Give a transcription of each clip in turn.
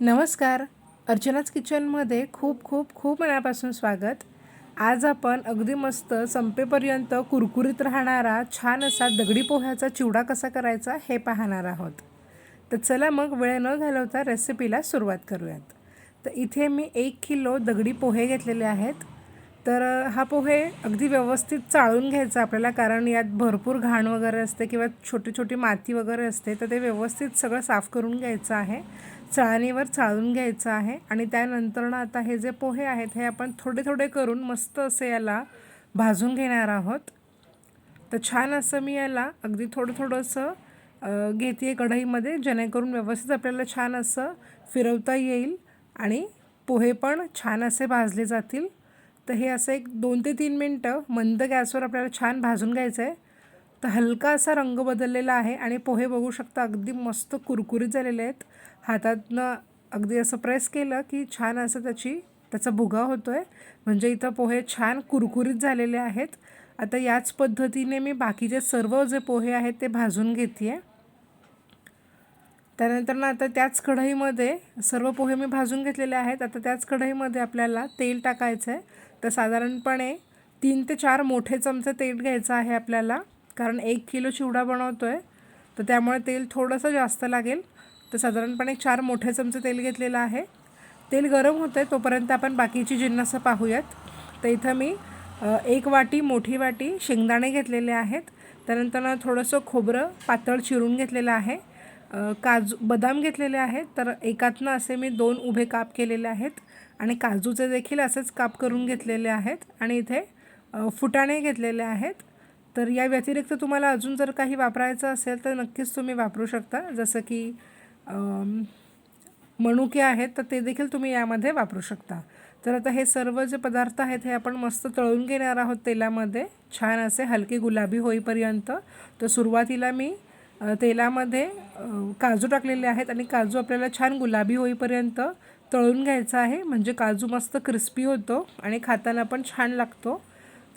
नमस्कार. अर्चनाच किचनमध्ये खूप खूप खूप मनापासून स्वागत. आज आपण अगदी मस्त संपेपर्यंत कुरकुरीत राहणारा छान असा दगडी पोह्याचा चिवडा कसा करायचा हे पाहणार आहोत. तर चला मग वेळ न घालवता रेसिपीला सुरुवात करूयात. तर इथे मी एक किलो दगडी पोहे घेतलेले आहेत. तर हा पोहे अगदी व्यवस्थित चाळून घ्यायचा आपल्याला कारण यात भरपूर घाण वगैरे असते किंवा छोटी छोटी माती वगैरे असते तर ते व्यवस्थित सगळं साफ करून घ्यायचं आहे. चाळणीवर चाळून घ्यायचं आहे आणि त्यानंतरनं आता हे जे पोहे आहेत हे आपण थोडे थोडे करून मस्त असे याला भाजून घेणार आहोत. तर छान असं मी याला अगदी थोडं थोडंसं घेते कढईमध्ये जेणेकरून व्यवस्थित आपल्याला छान असं फिरवता येईल आणि पोहे पण छान असे भाजले जातील. तर हे असं एक दोन ते तीन मिनटं मंद गॅसवर आपल्याला छान भाजून घ्यायचं आहे तर हलका असा रंग बदललेला आहे आणि पोहे बघू शकता अगदी मस्त कुरकुरीत झालेले आहेत. हातातनं अगदी असं प्रेस केलं की छान असं त्याची त्याचा भुगा होतो आहे म्हणजे इथं पोहे छान कुरकुरीत झालेले आहेत. आता याच पद्धतीने मी बाकीचे सर्व जे पोहे आहेत ते भाजून घेते आहे त्यानंतर ना आता त्याच कढईमध्ये सर्व पोहे मी भाजून घेतलेले आहेत. आता त्याच कढईमध्ये आपल्याला तेल टाकायचं आहे. तर साधारणपणे तीन ते चार मोठे चमचे तेल घ्यायचं आहे आपल्याला. कारण एक किलो चिवडा बनवतो आहे तर त्यामुळे तेल थोडंसं जास्त लागेल. तर साधारणपणे चार मोठे चमचे तेल घेतलेलं आहे. तेल गरम होतं आहे तोपर्यंत आपण बाकीची जिन्नसं पाहूयात. तर इथं मी एक वाटी मोठी वाटी शेंगदाणे घेतलेले आहेत. त्यानंतर ना थोडंसं खोबरं पातळ चिरून घेतलेलं आहे. काजू बदाम घेतलेले आहेत तर एकातनं असे मी दोन उभे काप केलेले आहेत आणि काजूचे देखील असेच काप करून घेतलेले आहेत आणि इथे फुटाणे घेतलेले आहेत. तर या व्यतिरिक्त तुम्हाला अजून जर काही वापरायचं असेल तर नक्कीच तुम्ही वापरू शकता. जसं की मणुके मनुके आहेत तर ते देखील तुम्ही यामध्ये वापरू शकता. तर आता हे सर्व जे पदार्थ आहेत हे आपण मस्त तळून घेणार आहोत तेलामध्ये. छान असे हलके गुलाबी होईपर्यंत. तर सुरुवातीला मी तेलामध्ये काजू टाकलेले आहेत आणि काजू आपल्याला छान गुलाबी होईपर्यंत तळून घ्यायचा आहे. म्हणजे काजू मस्त क्रिस्पी होतो आणि खाताना पण छान लागतो.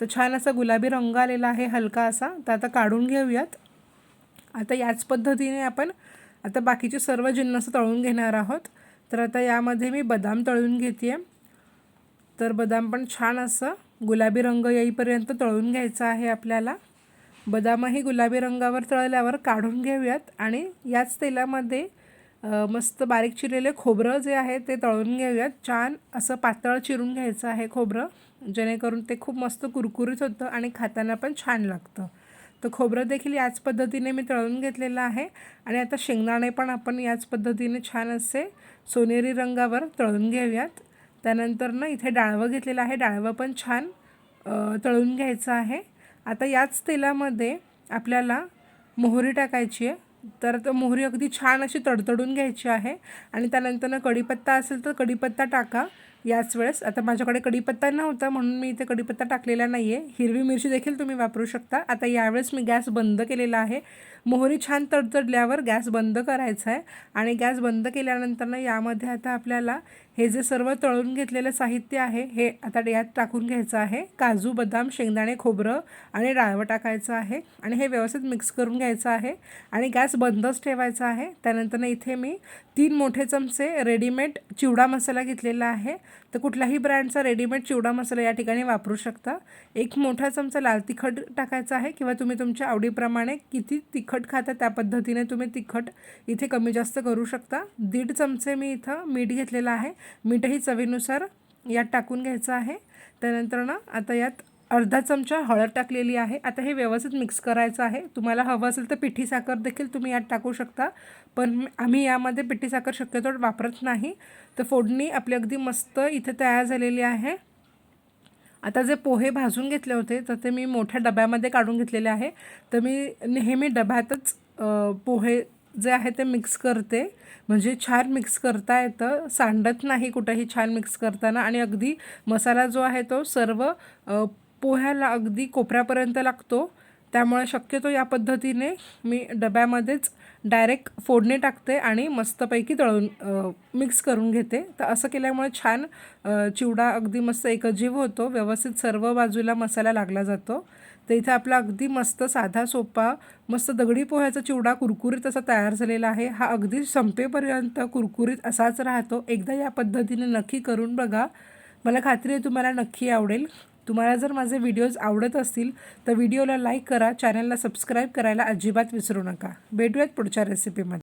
तर छान असा गुलाबी रंग आलेला आहे हलका असा. तर आता काढून घेऊयात. आता याच पद्धतीने आपण आता बाकीचे सर्व जिन्नस तळून घेणार आहोत. तर आता यामध्ये मी बदाम तळून घेते तर बदाम पण छान असं गुलाबी रंग येईपर्यंत तळून घ्यायचा आहे आपल्याला. बदामही गुलाबी रंगावर तळल्यावर काढून घेऊयात. आणि याच तेलामध्ये मस्त बारीक चिरलेले खोबरं जे आहे ते तळून घेऊयात. छान असं पातळ चिरून घ्यायचं आहे खोबरं जेणेकरून ते खूप मस्त कुरकुरीत होतं आणि खाताना पण छान लागतं. तर खोबरं देखील याच पद्धतीने मी तळून घेतलेलं आहे. आणि आता शेंगदाणे पण आपण याच पद्धतीने छान असे सोनेरी रंगावर तळून घेऊयात. त्यानंतर ना इथे डाळवं घेतलेलं आहे. डाळवं पण छान तळून घ्यायचं आहे. आता याच तेलामध्ये आपल्याला मोहरी टाकायची आहे. तर तो मोहरी अगदी छान अशी तडतडून घ्यायची आहे. आणि त्यानंतरनं कढीपत्ता असेल तर कढीपत्ता टाका. याच वेळेस. आता माझ्याकडे कढीपत्ता नव्हता म्हणून मी इथे कढीपत्ता टाकलेला नाही आहे हिरवी मिरची देखील तुम्ही वापरू शकता. आता यावेळेस मी गॅस बंद केलेला आहे. मोहरी छान तडतडल्यावर गॅस बंद करायचा आहे. आणि गॅस बंद केल्यानंतरनं यामध्ये आता आपल्याला हे जे सर्व तळून घेतलेलं साहित्य आहे हे आता यात टाकून घ्यायचं आहे. काजू बदाम शेंगदाणे खोबरं आणि डाळवं टाकायचं आहे. आणि हे व्यवस्थित मिक्स करून घ्यायचं आहे. आणि गॅस बंदच ठेवायचा आहे. त्यानंतरनं इथे मी तीन मोठे चमचे रेडीमेड चिवडा मसाला घेतलेला आहे. तर कुठल्याही ब्रँडचा रेडीमेड चिवडा मसाला या ठिकाणी वापरू शकता. एक मोठा चमचा लाल तिखट टाकायचा आहे किंवा तुम्ही तुमच्या आवडीप्रमाणे किती तिखट खाता त्या पद्धतीने तुम्ही तिखट इथे कमी जास्त करू शकता. दीड चमचे मी इथं मीठ घेतलेलं आहे. मीठही चवीनुसार यात टाकून घ्यायचं आहे. त्यानंतर ना आता यात अर्धा चमचा हळद टाकलेली आहे. आता हे व्यवस्थित मिक्स करायचं आहे. तुम्हाला हवं असेल तर पिठी साखर देखील तुम्ही यात टाकू शकता. पण आम्ही यामध्ये पिठी साखर शक्यतो वापरत नाही. तर फोडणी आपली अगदी मस्त इथे तयार झालेली आहे. आता जे पोहे भाजून घेतले होते तर ते मी मोठ्या डब्यामध्ये काढून घेतलेले आहे. तर मी नेहमी डब्यातच पोहे जे आहे ते मिक्स करते. म्हणजे छान मिक्स करता येतं. सांडत नाही कुठंही छान मिक्स करताना. आणि अगदी मसाला जो आहे तो सर्व पोह्याला अगदी कोपऱ्यापर्यंत लागतो. त्यामुळे शक्यतो या पद्धतीने मी डब्यामध्येच डायरेक्ट फोडणी टाकते आणि मस्तपैकी तळून मिक्स करून घेते. तर असं केल्यामुळे छान चिवडा अगदी मस्त एकजीव होतो. व्यवस्थित सर्व बाजूला मसाला लागला जातो. तर इथे आपला अगदी मस्त साधा सोपा मस्त दगडी पोह्याचा चिवडा कुरकुरीत असा तयार झालेला आहे. हा अगदी संपेपर्यंत कुरकुरीत असाच राहतो. एकदा या पद्धतीने नक्की करून बघा. मला खात्री आहे तुम्हाला नक्की आवडेल. तुम्हाला जर माझे व्हिडिओज आवडत असतील तर व्हिडिओला लाईक करा चॅनलला सबस्क्राईब करायला अजिबात विसरू नका. भेटूयात पुढच्या रेसिपीमध्ये